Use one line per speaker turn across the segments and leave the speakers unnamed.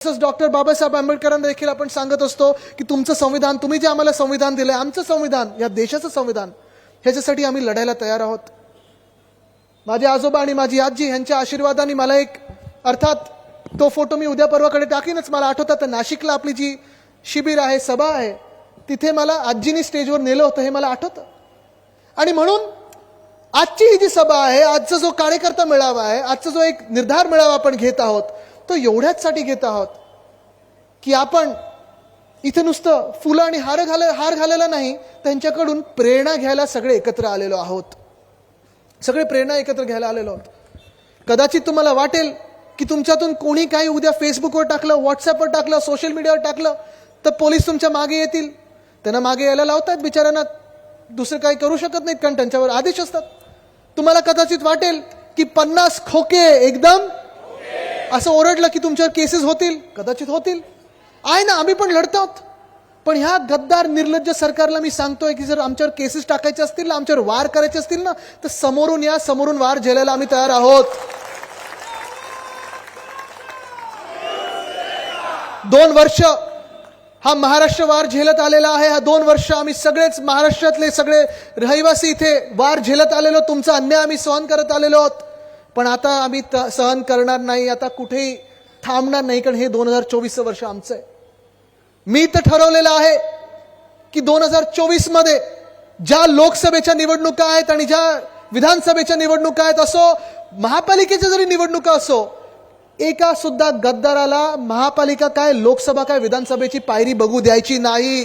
तसंच डॉक्टर बाबासाहेब आंबेडकरांना देखील आपण सांगत असतो की तुमचं संविधान तुम्ही जे आम्हाला संविधान दिलंय आमचं संविधान या देशाचं संविधान ह्याच्यासाठी आम्ही लढायला तयार आहोत. माझे आजोबा आणि माझी आजी यांच्या आशीर्वादाने मला एक अर्थात तो फोटो मी उद्या परवाकडे टाकीनच मला आठवतात तर नाशिकला आपली जी शिबिर आहे सभा आहे तिथे मला आजीनी स्टेजवर नेलं होतं हे मला आठवतं. आणि म्हणून आजची ही जी सभा आहे आजचा जो कार्यकर्ता मेळावा आहे आजचा जो एक निर्धार मेळावा आपण घेत आहोत तो एवढ्याचसाठी घेत आहोत की आपण इथे नुसतं फुलं आणि हार घाल हार घालायला नाही त्यांच्याकडून प्रेरणा घ्यायला सगळे एकत्र आलेलो आहोत. सगळे प्रेरणा एकत्र घ्यायला आलेलो आहोत. कदाचित तुम्हाला वाटेल की तुमच्यातून कोणी काही उद्या फेसबुकवर टाकलं व्हॉट्सअपवर टाकलं सोशल मीडियावर टाकलं तर पोलीस तुमच्या मागे येतील. त्यांना मागे यायला लावतात बिचाऱ्यांना. दुसरं काही करू शकत नाहीत कारण त्यांच्यावर आदेश असतात. तुम्हाला कदाचित वाटेल की पन्नास खोके एकदम असं ओरडलं की तुमच्यावर केसेस होतील कदाचित होतील. आहे ना आम्ही पण लढत आहोत पण ह्या गद्दार निर्लज्ज सरकारला मी सांगतोय की जर आमच्यावर केसेस टाकायचे असतील ना आमच्यावर वार करायचे असतील ना तर समोरून या समोरून वार झेलायला आम्ही तयार आहोत. दोन वर्ष हा महाराष्ट्र वार झेलत आलेला आहे. हा दोन वर्ष आम्ही सगळेच महाराष्ट्रातले सगळे रहिवासी इथे वार झेलत आलेलो तुमचा अन्याय आम्ही सहन करत आलेलो आहोत. पण आता आम्ही त- सहन करणार नाही आता कुठेही थांबणार नाही कारण हे दोन हजार चोवीसचं वर्ष आमचं आहे. मी तर ठरवलेलं आहे की दोन हजार चोवीसमध्ये ज्या लोकसभेच्या निवडणुका आहेत आणि ज्या विधानसभेच्या निवडणुका आहेत असो महापालिकेच्या जरी निवडणुका असो एका सुद्धा गद्दाराला महापालिका काय लोकसभा काय विधानसभेची पायरी बघू द्यायची नाही.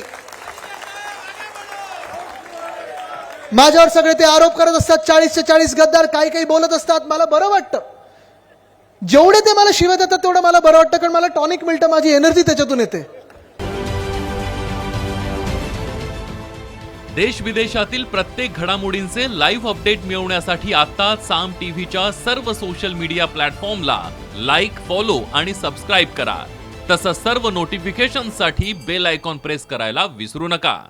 माझ्यावर सगळे ते आरोप करत असतात चाळीसचे चाळीस गद्दार काही काही बोलत असतात. मला बरं वाटतं. जेवढे ते मला शिव्या देतात तेवढं मला बरं वाटतं कारण मला टॉनिक मिळतं माझी एनर्जी त्याच्यातून येते.
देश विदेशातील प्रत्येक घडामोडींचे लाईव्ह अपडेट मिळवण्यासाठी आता साम टीव्हीच्या सर्व सोशल मीडिया प्लॅटफॉर्मला लाईक फॉलो आणि सबस्क्राईब करा. तसंच सर्व नोटिफिकेशनसाठी बेल आयकॉन प्रेस करायला विसरू नका.